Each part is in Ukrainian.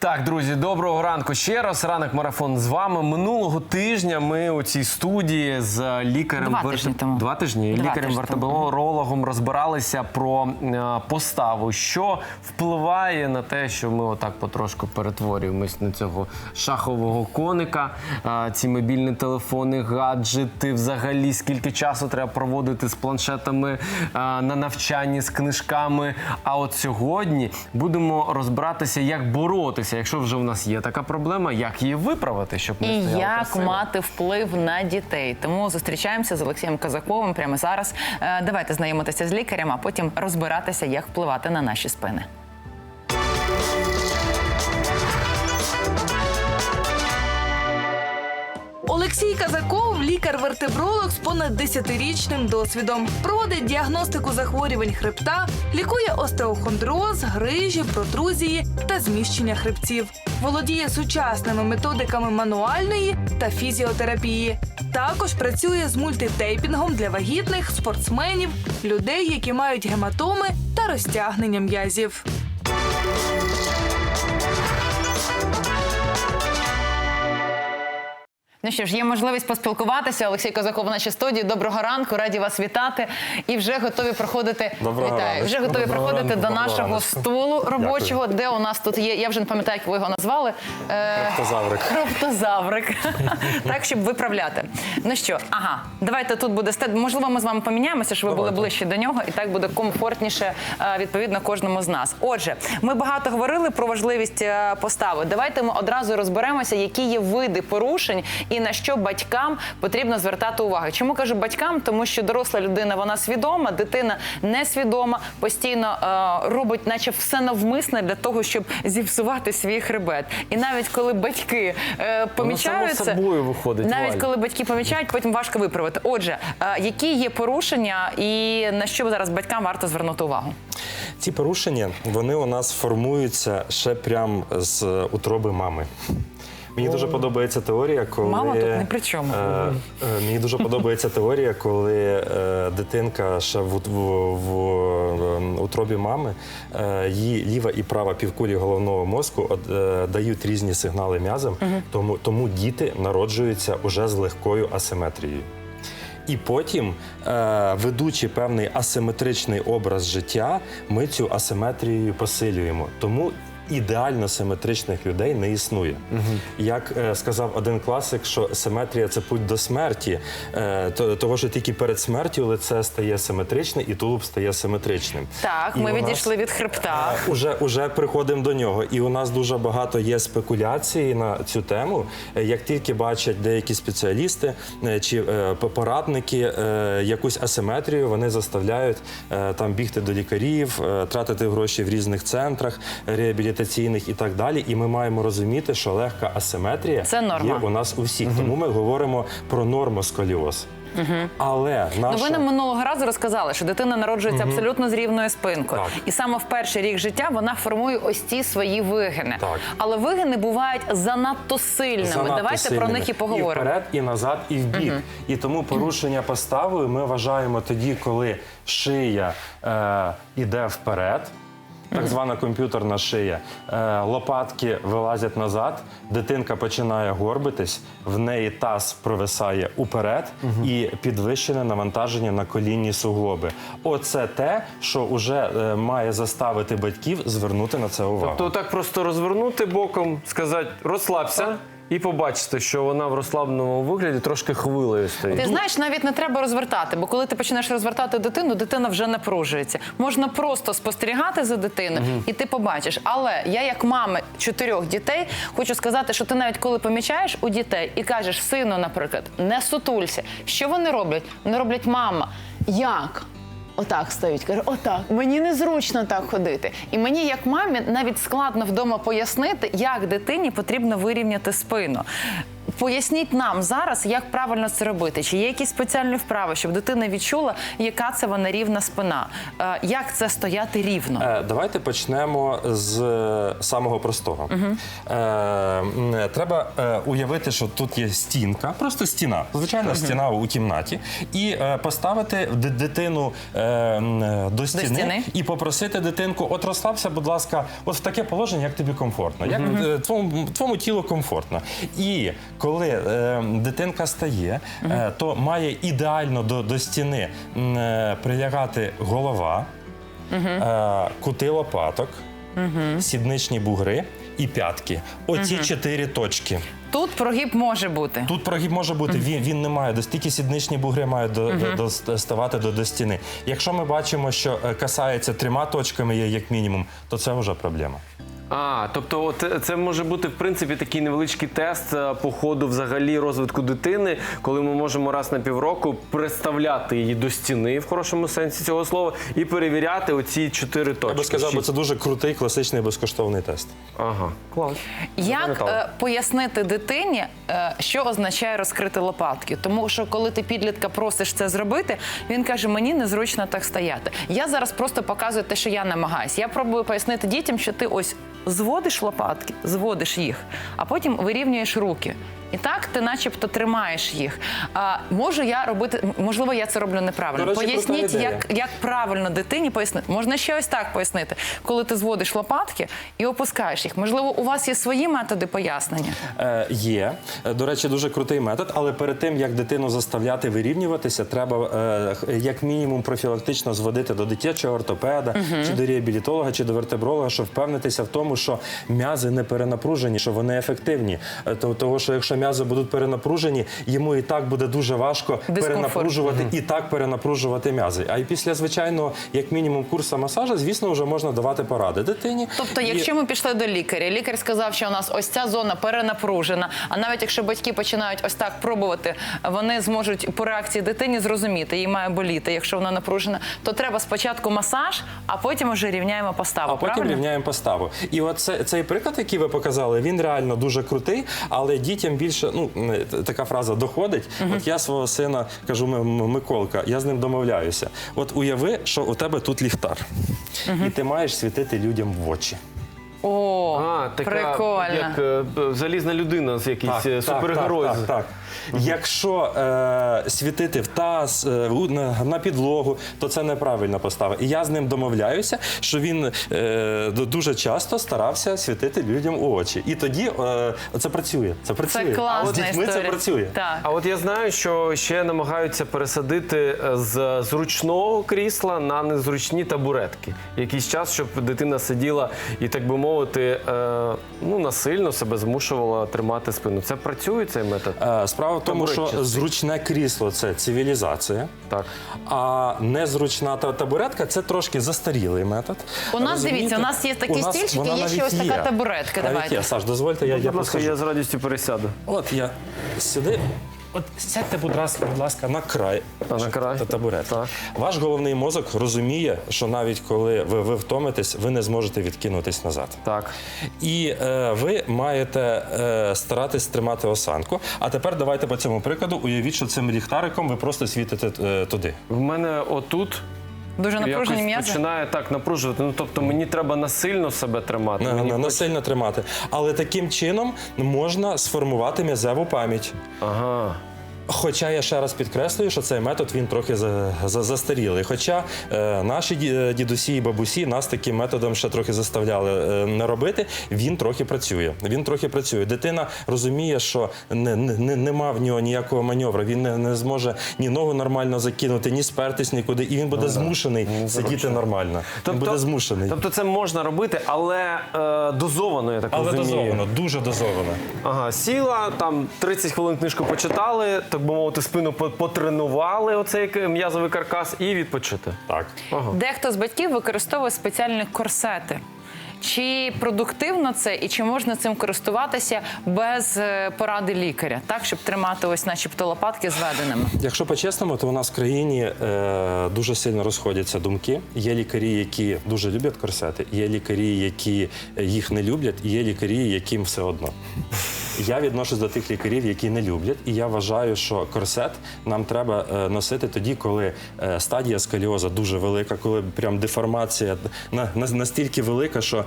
Так, друзі, доброго ранку ще раз. Ранок марафон з вами. Минулого тижня ми у цій студії з лікарем Два тижні тому. Два тижні Два лікарем тижні розбиралися про е, поставу, що впливає на те, що ми отак потрошку перетворюємось на цього шахового коника. Е, ці мобільні телефони, гаджети, взагалі скільки часу треба проводити з планшетами е, на навчанні, з книжками. А от сьогодні будемо розбиратися, як боротися, якщо вже в нас є така проблема, як її виправити, щоб не І як красиво. мати вплив на дітей. Тому зустрічаємося з Олексієм Казаковим прямо зараз. Е, Давайте знайомитися з лікарем, а потім розбиратися, як впливати на наші спини. Олексій Казаков, лікар-вертебролог з понад 10-річним досвідом. Проводить діагностику захворювань хребта, лікує остеохондроз, грижі, протрузії та зміщення хребців. Володіє сучасними методиками мануальної та фізіотерапії. Також працює з мультитейпінгом для вагітних, спортсменів, людей, які мають гематоми та розтягнення м'язів. Ну що ж, є можливість поспілкуватися. Олексій Козаков в нашій студії. Доброго ранку, раді вас вітати. І вже готові проходити. Доброго Вітаю. Вже готові Доброго проходити ранку, до доброго нашого раночку. стулу робочого, де у нас тут є. Я вже не пам'ятаю, як ви його назвали. Е, Криптозаврик. Криптозаврик. так, щоб виправляти. Ну що, ага, давайте тут буде стед. Можливо, ми з вами поміняємося, щоб ви були ближче до нього, і так буде комфортніше е, відповідно кожному з нас. Отже, ми багато говорили про важливість е, постави. Давайте ми одразу розберемося, які є види порушень і на що батькам потрібно звертати увагу. Чому кажу батькам? Тому що доросла людина вона свідома, дитина несвідома, постійно е, робить, наче все навмисне для того, щоб зіпсувати свій хребет. І навіть коли батьки е, помічаються, само собою виходить, навіть Валь. коли батьки помічають, потім важко виправити. Отже, е, які є порушення, і на що зараз батькам варто звернути увагу? Ці порушення вони у нас формуються ще прям з утроби мами. Мені дуже подобається теорія, коли Мама тут не при чому. Е, е, мені дуже подобається теорія, коли е, дитинка ще в, в, в, е, утробі мами е, її ліва і права півкулі головного мозку е, дають різні сигнали м'язам, тому, тому діти народжуються уже з легкою асиметрією. І потім, е, ведучи певний асиметричний образ життя, ми цю асиметрію посилюємо. Тому ідеально симетричних людей не існує. Як е, сказав один класик, що симетрія це путь до смерті, е, то- того, що тільки перед смертю лице стає симетричне і тулуб стає симетричним. Так, І ми нас- відійшли від хребта. Уже, уже приходимо до нього, і у нас дуже багато є спекуляцій на цю тему. Е, Як тільки бачать деякі спеціалісти е, чи е, порадники е, якусь асиметрію, вони заставляють е, там бігти до лікарів, е, тратити гроші в різних центрах реабілітаційних і так далі. І ми маємо розуміти, що легка асиметрія Це норма. є у нас у всіх. Тому ми говоримо про нормосколіоз. Але наша... Ну, ви нам минулого разу розказали, що дитина народжується абсолютно з рівною спинкою, Так. і саме в перший рік життя вона формує ось ці свої вигини. Так. Але вигини бувають занадто сильними. Занадто Давайте про них і поговоримо. І вперед, і назад, і в бік. І тому порушення поставою ми вважаємо тоді, коли шия е, іде вперед. Так звана комп'ютерна шия. Е, лопатки вилазять назад, дитинка починає горбитись, в неї таз провисає уперед і підвищене навантаження на колінні суглоби. Оце те, що вже е, має заставити батьків звернути на це увагу. Тобто, так просто розвернути боком, сказати розслабся. І побачите, що вона в розслабленому вигляді трошки хвилею стоїть. Ти знаєш, навіть не треба розвертати, бо коли ти починаєш розвертати дитину, дитина вже напружується. Можна просто спостерігати за дитиною, і ти побачиш. Але я, як мама чотирьох дітей, хочу сказати, що ти навіть коли помічаєш у дітей і кажеш сину, наприклад, не сутулься. Що вони роблять? Вони роблять мама. Як? Отак стають, каже, отак. Мені незручно так ходити. І мені, як мамі, навіть складно вдома пояснити, як дитині потрібно вирівняти спину. Поясніть нам зараз, як правильно це робити. Чи є якісь спеціальні вправи, щоб дитина відчула, яка це вона рівна спина, Е, як це стояти рівно. Е, Давайте почнемо з е, самого простого. Е, Треба уявити, що тут є стінка, просто стіна, звичайна стіна у кімнаті, і поставити дитину м, е, до стіни, стіни. і попросити дитинку, от розслабся, будь ласка, от в таке положення, як тобі комфортно, як е, твоєму, твоєму тілу комфортно. І коли е, дитинка стає, е, то має ідеально до, до стіни м, е, прилягати голова, е, кути лопаток, сідничні бугри і п'ятки. Оці чотири точки. Тут прогиб може бути. Тут прогиб може бути, він, він не має до стільки сідничні бугри мають до, до, до- ставати до, до стіни. Якщо ми бачимо, що е, касається трьома точками, є як мінімум, то це вже проблема. А, тобто, от це може бути в принципі такий невеличкий тест е, по ходу взагалі розвитку дитини, коли ми можемо раз на півроку приставляти її до стіни в хорошому сенсі цього слова і перевіряти оці чотири точки. Я би сказав, бо це дуже крутий класичний безкоштовний тест. Ага, клас. Як е, пояснити дитині, е, що означає розкрити лопатки? Тому що коли ти підлітка просиш це зробити, він каже: мені незручно так стояти. Я зараз просто показую те, що я намагаюся. Я пробую пояснити дітям, що ти ось зводиш лопатки, зводиш їх, а потім вирівнюєш руки. І так ти, начебто, тримаєш їх. А можу я робити, можливо, я це роблю неправильно. Речі, Поясніть, як, як правильно дитині пояснити. Можна ще ось так пояснити, коли ти зводиш лопатки і опускаєш їх. Можливо, у вас є свої методи пояснення. Е, є. Е, До речі, дуже крутий метод, але перед тим, як дитину заставляти вирівнюватися, треба е, як мінімум профілактично зводити до дитячого ортопеда, чи до реабілітолога, чи до вертебролога, щоб впевнитися в тому, що м'язи не перенапружені, що вони ефективні. Е, Того, що якщо м'язи будуть перенапружені, йому і так буде дуже важко Дискомфорт. перенапружувати і так перенапружувати м'язи. А й після звичайного, як мінімум, курсу масажу, звісно, вже можна давати поради дитині. Тобто, І- якщо ми пішли до лікаря, лікар сказав, що у нас ось ця зона перенапружена. А навіть якщо батьки починають ось так пробувати, вони зможуть по реакції дитині зрозуміти, їй має боліти, якщо вона напружена, то треба спочатку масаж, а потім вже рівняємо поставу. А потім правильно? рівняємо поставу. І от цей приклад, який ви показали, він реально дуже крутий, але дітям більше, ну така фраза доходить. От я свого сина кажу, «М- М- Миколка, я з ним домовляюся. От уяви, що у тебе тут ліхтар, і ти маєш світити людям в очі. О, А, така, прикольно. як е, залізна людина з якийсь супергерой. Так, Так, так, так. Якщо е, світити в таз, е, на, на підлогу, то це неправильна постава. І я з ним домовляюся, що він е, дуже часто старався світити людям у очі. І тоді е, це працює. Це працює. Це класна а от з дітьми історія. це працює. Так. А от я знаю, що ще намагаються пересадити е, з зручного крісла на незручні табуретки. Якийсь час, щоб дитина сиділа і, так би мовити, е, ну насильно себе змушувала тримати спину. Це працює цей метод? Е, Справа в тому, що зручне крісло це цивілізація, Так. а незручна табуретка це трошки застарілий метод. У нас, Розумієте? дивіться, у нас є такі У нас стільчики, вона є ще навіть ось така є. табуретка, Навіть давайте. є. Саш, дозвольте, я, я Будь ласка, посаджу. я з радістю пересяду. От я сюди. От сядьте, будь ласка, будь ласка, на край. А, на край? Та табурет. Так. Ваш головний мозок розуміє, що навіть коли ви, ви втомитесь, ви не зможете відкинутись назад. Так. І е, ви маєте е, старатись тримати осанку. А тепер давайте по цьому прикладу уявіть, що цим ліхтариком ви просто світите е, туди. В мене отут Дуже напружені м'язи. починає так напружувати. Ну тобто мені треба насильно себе тримати. Не, Мені на, хоч- насильно тримати. Але таким чином можна сформувати м'язеву пам'ять. Ага. Хоча я ще раз підкреслюю, що цей метод він трохи за, за, застарілий. Хоча е, наші дідусі і бабусі нас таким методом ще трохи заставляли е, не робити, він трохи працює. Він трохи працює. Дитина розуміє, що не, не, не- нема в нього ніякого маневру. Він не, не зможе ні ногу нормально закинути, ні спертись нікуди, і він буде змушений сидіти нормально. він буде змушений. Тобто це можна робити, але е, дозовано, я так Але розумію. дозовано, дуже дозовано. Ага, сіла, там 30 хвилин книжку почитали, так би мовити, спину по- потренували, оцей м'язовий каркас, і відпочити. Так. Ага. Дехто з батьків використовує спеціальні корсети. Чи продуктивно це і чи можна цим користуватися без е, поради лікаря, так щоб тримати ось, начебто, лопатки зведеними? Якщо по-чесному, то у нас в країні е, дуже сильно розходяться думки. Є лікарі, які дуже люблять корсети, є лікарі, які їх не люблять, і є лікарі, яким все одно. Я відношусь до тих лікарів, які не люблять, і я вважаю, що корсет нам треба е, носити тоді, коли е, стадія сколіоза дуже велика, коли прям деформація на, на- настільки велика, що е,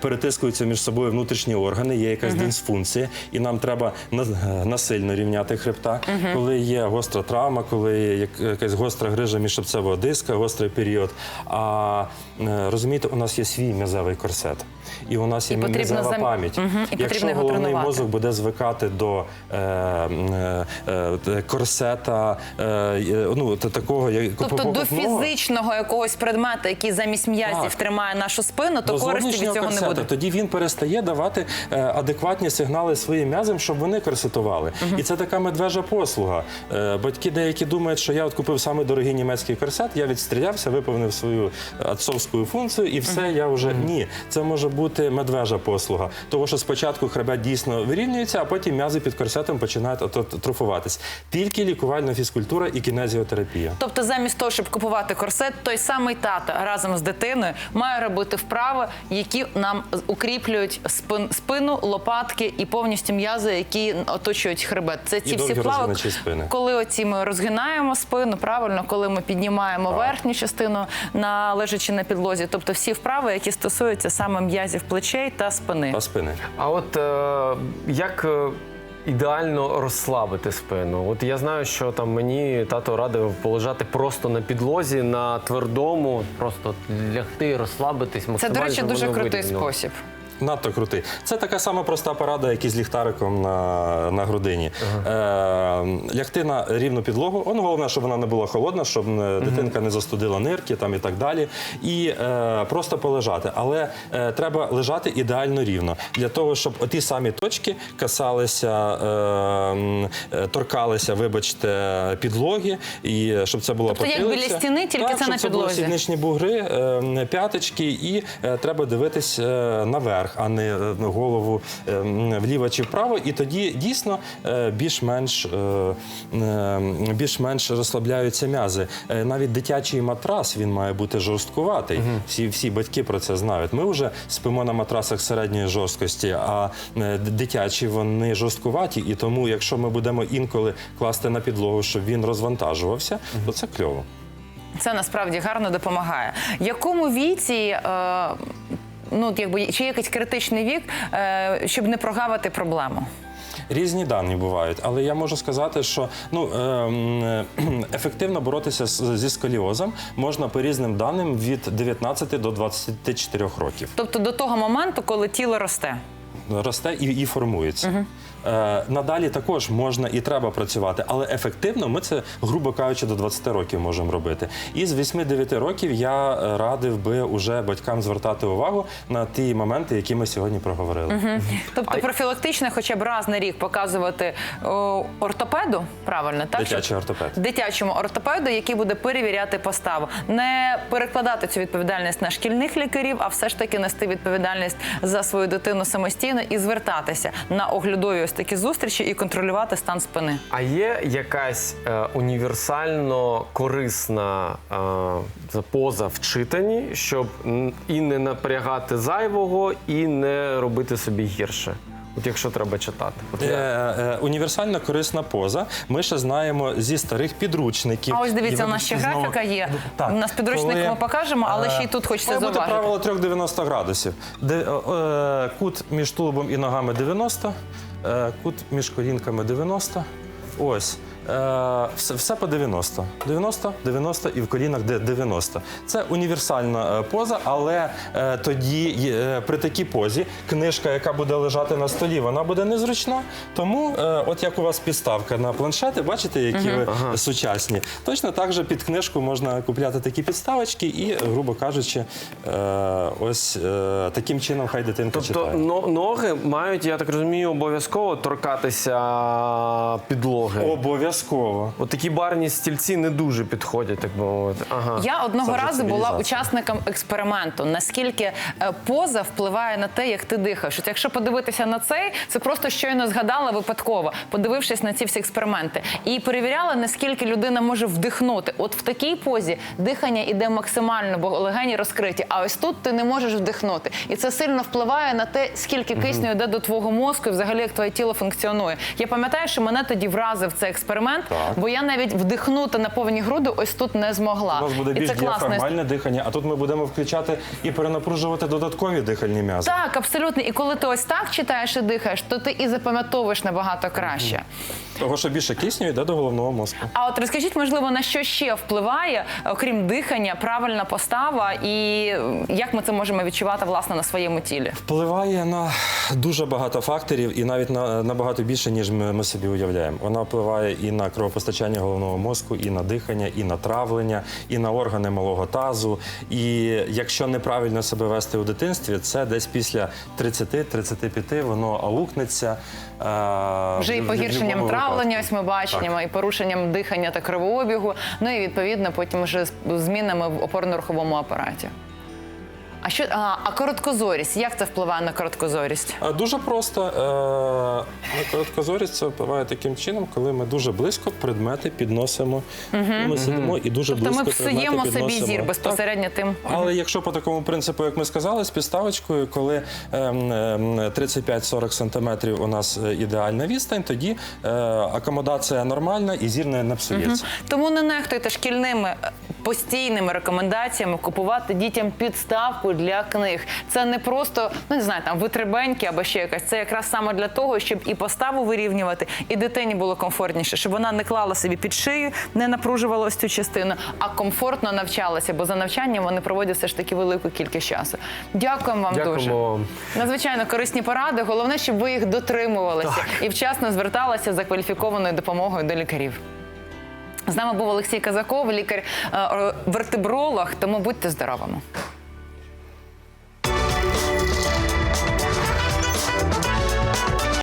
перетискуються між собою внутрішні органи, є якась дисфункція, і нам треба е, насильно рівняти хребта. Коли є гостра травма, коли є якась гостра грижа міжшипцевого диска, гострий період. А е, розумієте, у нас є свій м'язевий корсет, і у нас є м'язева зам- пам'ять. І Якщо його головний тренувати. мозок буде звикати до е, е, е, корсета, е, е, ну такого як Тобто до фізичного якогось предмета, який замість м'язів тримає нашу спину, то користі від цього не буде. Тоді він перестає давати е, адекватні сигнали своїм м'язам, щоб вони корсетували. І це така медвежа послуга. Батьки деякі думають, що я от купив саме дорогий німецький корсет, я відстрілявся, виповнив свою отцовську функцію, і все, я вже ні. Це може бути медвежа послуга. Того, що спочатку хребет дійсно вирівнюється, а потім м'язи під корсетом починають атрофуватись. Тільки лікувальна фізкультура і кінезіотерапія. Тобто, замість того, щоб купувати корсет, той самий тато разом з дитиною має робити вправи, які нам укріплюють спин, спину, лопатки і повністю м'язи, які оточують хребет. Це ці всі спини. коли оці ми розгинаємо спину, правильно, коли ми піднімаємо верхню частину на лежачи на підлозі. Тобто всі вправи, які стосуються саме м'язів плечей та спини. Та спини. А от е, як е, ідеально розслабити спину? От я знаю, що там мені тато радив полежати просто на підлозі, на твердому, просто лягти, розслабитись. Це, максимально, до речі, дуже воно крутий вирівняло. спосіб. Надто крутий. Це така сама проста порада, як і з ліхтариком на, на грудині. Е, лягти на рівну підлогу. Он головне, щоб вона не була холодна, щоб е, дитинка не застудила нирки там і так далі. І е, просто полежати. Але е, треба лежати ідеально рівно для того, щоб оті самі точки касалися, е, е, торкалися, вибачте, підлоги, і щоб це було Тобто як біля стіни, тільки так, це щоб на це були сідничні бугри, е, п'яточки, і е, треба дивитись е, наверх, а не е, голову е, вліво чи вправо. І тоді дійсно е, більш-менш е, більш-менш розслабляються м'язи. Навіть дитячий матрас він має бути жорсткуватий. Всі, всі батьки про це знають. Ми вже спимо на матрасах середньої жорсткості, а дитячі вони жорсткуваті. І тому, якщо ми будемо інколи класти на підлогу, щоб він розвантажувався, то це кльово. Це насправді гарно допомагає. Якому віці, е, ну якби чи якийсь критичний вік, е, щоб не прогавити проблему? Різні дані бувають, але я можу сказати, що ну ем, е, ефективно боротися зі сколіозом можна по різним даним від 19 до 24 років. Тобто до того моменту, коли тіло росте. Росте і, і формується. Е, надалі також можна і треба працювати, але ефективно ми це, грубо кажучи, до 20 років можемо робити. І з 8-9 років я е, радив би уже батькам звертати увагу на ті моменти, які ми сьогодні проговорили. Тобто профілактично хоча б раз на рік показувати о, ортопеду, правильно, так? Дитячий ортопед. Дитячому ортопеду, який буде перевіряти поставу. Не перекладати цю відповідальність на шкільних лікарів, а все ж таки нести відповідальність за свою дитину самостійно і звертатися на оглядові такі зустрічі і контролювати стан спини. А є якась е, універсально корисна е, поза в читанні, щоб і не напрягати зайвого, і не робити собі гірше? От якщо треба читати. От Е, е, універсальна корисна поза. Ми ще знаємо зі старих підручників. А ось дивіться, у нас ще знову- графіка є. Так, У нас підручник коли, ми покажемо, але ще й тут хочеться має бути зауважити. правило 390 градусів. Де, е, е, кут між тулубом і ногами 90, е, кут між колінками 90. Ось. Е, все, все по 90. 90, 90 і в колінах де 90. Це універсальна е, поза, але е, тоді є, е, при такій позі книжка, яка буде лежати на столі, вона буде незручна. Тому, е, от як у вас підставка на планшети, бачите, які ви сучасні. Точно так же під книжку можна купляти такі підставочки і, грубо кажучи, е, ось е, таким чином хай дитинка Тобто читає. но- ноги мають, я так розумію, обов'язково торкатися підлоги. Обов'язково. Обов'язково. От такі барні стільці не дуже підходять, так би мовити. Ага. Я одного разу була учасником експерименту. Наскільки е, поза впливає на те, як ти дихаєш. От якщо подивитися на цей, це просто щойно згадала випадково, подивившись на ці всі експерименти, і перевіряла, наскільки людина може вдихнути. От в такій позі дихання іде максимально, бо легені розкриті. А ось тут ти не можеш вдихнути, і це сильно впливає на те, скільки кисню йде до твого мозку, і взагалі як твоє тіло функціонує. Я пам'ятаю, що мене тоді вразив цей експеримент, Так. бо я навіть вдихнути на повні груди ось тут не змогла. У нас буде І більш це класно. діафрагмальне дихання, а тут ми будемо включати і перенапружувати додаткові дихальні м'язи. Так, абсолютно. І коли ти ось так читаєш і дихаєш, то ти і запам'ятовуєш набагато краще. Того, що більше кисню йде до головного мозку. А от розкажіть, можливо, на що ще впливає, окрім дихання, правильна постава, і як ми це можемо відчувати власне на своєму тілі? Впливає на дуже багато факторів і навіть на набагато більше, ніж ми, ми собі уявляємо. Вона впливає і на кровопостачання головного мозку, і на дихання, і на травлення, і на органи малого тазу. І якщо неправильно себе вести у дитинстві, це десь після 30-35 воно аукнеться. е, Вже і погіршенням будь-якому травлення, ми баченнями і порушенням дихання та кровообігу. Ну і відповідно потім вже змінами в опорно-руховому апараті. А що а, а короткозорість? Як це впливає на короткозорість? А, Дуже просто. Е, на короткозорість це впливає таким чином, коли ми дуже близько предмети підносимо. Ми сидимо і дуже Тобто близько ми предмети псуємо собі підносимо. зір Так. безпосередньо тим. Але якщо по такому принципу, як ми сказали, з підставочкою, коли ем, ем, 35-40 сантиметрів у нас е, ідеальна відстань, тоді е, акомодація нормальна і зір не, не псується. Тому не нехтуйте шкільними е, постійними рекомендаціями купувати дітям підставку для книг. Це не просто ну не знаю, там витребеньки або ще якась. Це якраз саме для того, щоб і поставу вирівнювати, і дитині було комфортніше, щоб вона не клала собі під шию, не напружувала ось цю частину, а комфортно навчалася, бо за навчанням вони проводять все ж таки велику кількість часу. Дякуємо вам дуже. Дякуємо вам. Надзвичайно корисні поради. Головне, щоб ви їх дотримувалися і вчасно зверталися за кваліфікованою допомогою до лікарів. З нами був Олексій Казаков, лікар-вертебролог, тому будьте здоровими.